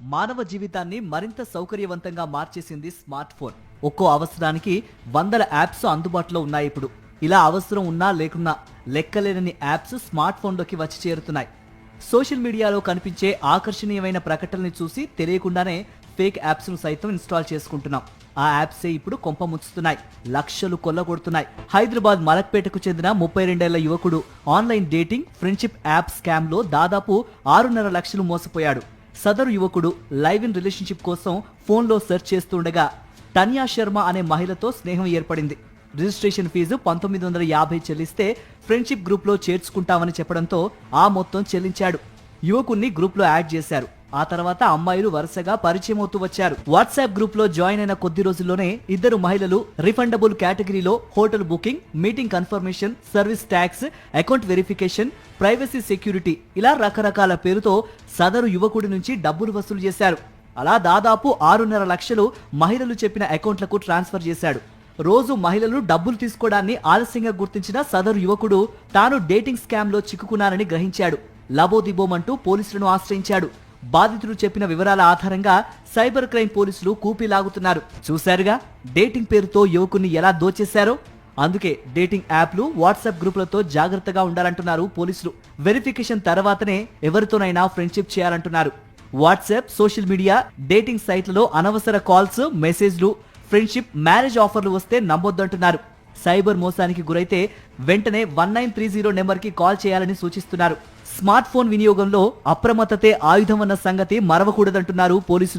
మానవ జీవితాన్ని మరింత సౌకర్యవంతంగా మార్చేసింది స్మార్ట్ ఫోన్. ఒక్కో అవసరానికి వందల యాప్స్ అందుబాటులో ఉన్నాయి ఇప్పుడు. ఇలా అవసరం ఉన్నా లేకున్నా లెక్కలేనని యాప్స్ స్మార్ట్ ఫోన్లోకి వచ్చి చేరుతున్నాయి. సోషల్ మీడియాలో కనిపించే ఆకర్షణీయమైన ప్రకటనని చూసి తెలియకుండానే ఫేక్ యాప్స్ను సైతం ఇన్స్టాల్ చేసుకుంటున్నాం. ఆ యాప్సే ఇప్పుడు కొంప ముంచుతున్నాయి లక్షలు కొల్లగొడుతున్నాయి. హైదరాబాద్ మలక్పేటకు చెందిన ముప్పై రెండేళ్ళ యువకుడు ఆన్లైన్ డేటింగ్ ఫ్రెండ్షిప్ యాప్ స్కామ్లో దాదాపు ఆరున్నర లక్షలు మోసపోయాడు. సదరు యువకుడు లైవ్ ఇన్ రిలేషన్షిప్ కోసం ఫోన్లో సెర్చ్ చేస్తుండగా తన్యా శర్మ అనే మహిళతో స్నేహం ఏర్పడింది. రిజిస్ట్రేషన్ ఫీజు పంతొమ్మిది వందల యాభై చెల్లిస్తే ఫ్రెండ్షిప్ గ్రూప్లో చేర్చుకుంటామని చెప్పడంతో ఆ మొత్తం చెల్లించాడు. యువకుణ్ణి గ్రూప్లో యాడ్ చేశారు. ఆ తర్వాత అమ్మాయిలు వరుసగా పరిచయం అవుతూ వచ్చారు. వాట్సాప్ గ్రూప్లో జాయిన్ అయిన కొద్ది రోజుల్లోనే ఇద్దరు మహిళలు రిఫండబుల్ కేటగిరీలో hotel booking meeting confirmation service tax account verification privacy security ఇలా రకరకాల పేరుతో సదరు యువకుడి నుంచి డబ్బులు వసూలు చేశారు. అలా దాదాపు ఆరున్నర లక్షలు మహిళలు చెప్పిన అకౌంట్లకు ట్రాన్స్ఫర్ చేశాడు. రోజు మహిళలు డబ్బులు తీసుకోవడాన్ని ఆలస్యంగా గుర్తించిన సదరు యువకుడు తాను డేటింగ్ స్కామ్లో చిక్కుకున్నానని గ్రహించాడు. లబోదిబోమంటూ పోలీసులను ఆశ్రయించాడు. బాధితుడు చెప్పిన వివరాల ఆధారంగా సైబర్ క్రైమ్ పోలీసులు కూపీ లాగుతున్నారు. చూశారుగా డేటింగ్ పేరుతో యువకుని ఎలా దోచేశారో? అందుకే డేటింగ్ యాప్లు వాట్సాప్ గ్రూపులతో జాగ్రత్తగా ఉండాలంటున్నారు పోలీసులు. వెరిఫికేషన్ తర్వాతనే ఎవరితోనైనా ఫ్రెండ్షిప్ చేయాలంటున్నారు. వాట్సాప్ సోషల్ మీడియా డేటింగ్ సైట్లలో అనవసర కాల్స్ మెసేజ్లు ఫ్రెండ్షిప్ మ్యారేజ్ ఆఫర్లు వస్తే నమ్మొద్దంటున్నారు. సైబర్ మోసానికి గురైతే వెంటనే వన్ నైన్ త్రీ జీరో నెంబర్కి కాల్ చేయాలని సూచిస్తున్నారు. స్మార్ట్ ఫోన్ వినియోగంలో అప్రమత్తతే ఆయుధం అన్న సంగతి మరవకూడదంటున్నారు పోలీసులు.